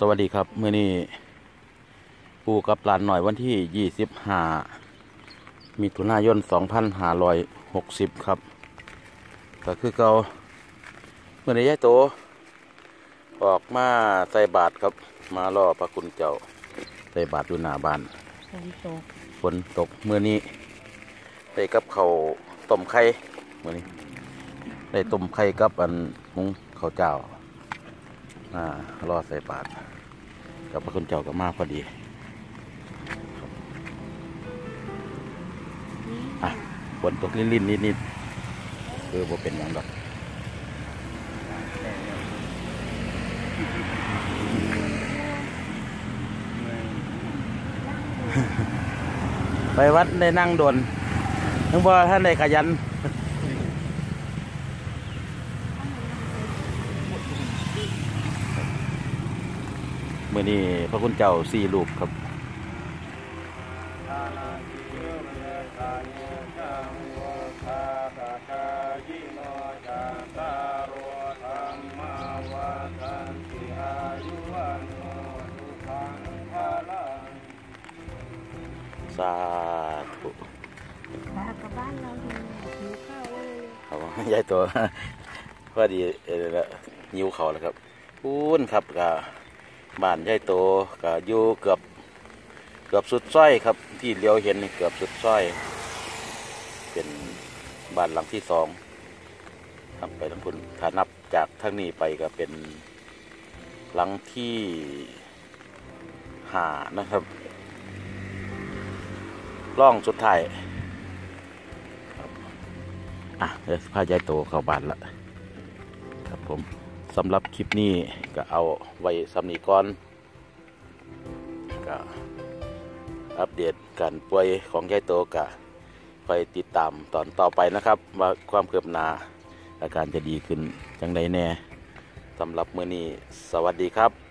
สวัสดีครับเมื่อนี้ปูกับหลานหน่อยวันที่ยี่สิบห้ามิถุนายนสองพันห้าร้อยหกสิบครับ ก็คือเกาเมื่อนี้ยายโต ออกมาใส่บาทครับ มาล่อพระคุณเจ้า ใส่บาทอยู่หน้าบ้านฝนตกฝนตกเมื่อนี้ได้กับเขาวต้มไข่เมื่อนี้ได้ต้มไข่กับอันหุงข้าวเจ้า อ่ารอใส่บาทกับพระคุณเจ้าก็มาพอดีอะฝนตกลิ่นๆนิดๆคือบ่เป็นหยังดอกไปวัดได้นั่งโดนทั้งบ่ท่านได้ขยัน มื่อนี้พระคุณเจ้าสี่ลูกครับสาธุปลากับบ้านเราดูหิวข้าวเลยครับยายตัวพอดีเอ่อละยิวเขาแล้วครับพูนครับกั บ้านยายโตก็อยู่เกือบเกือบสุดซ้อยครับ ที่เลี้ยวเห็นนี่เกือบสุดซ้อย เป็นบ้านหลังที่สองครับไปทั้งคุณถ้านับจากทางนี้ไปก็เป็นหลังที่หานะครับร่องสุดท้ายอะเดี๋ยวพายายโตเข้าบ้านละครับผม สำหรับคลิปนี้ก็เอาไว้สำนีก่อนก็อัปเดตการป่วยของยายโตกะคอยติดตามตอนต่อไปนะครับ ว่าความเกือบหนาอาการจะดีขึ้นจังไดแน่สำหรับมื้อนี้สวัสดีครับ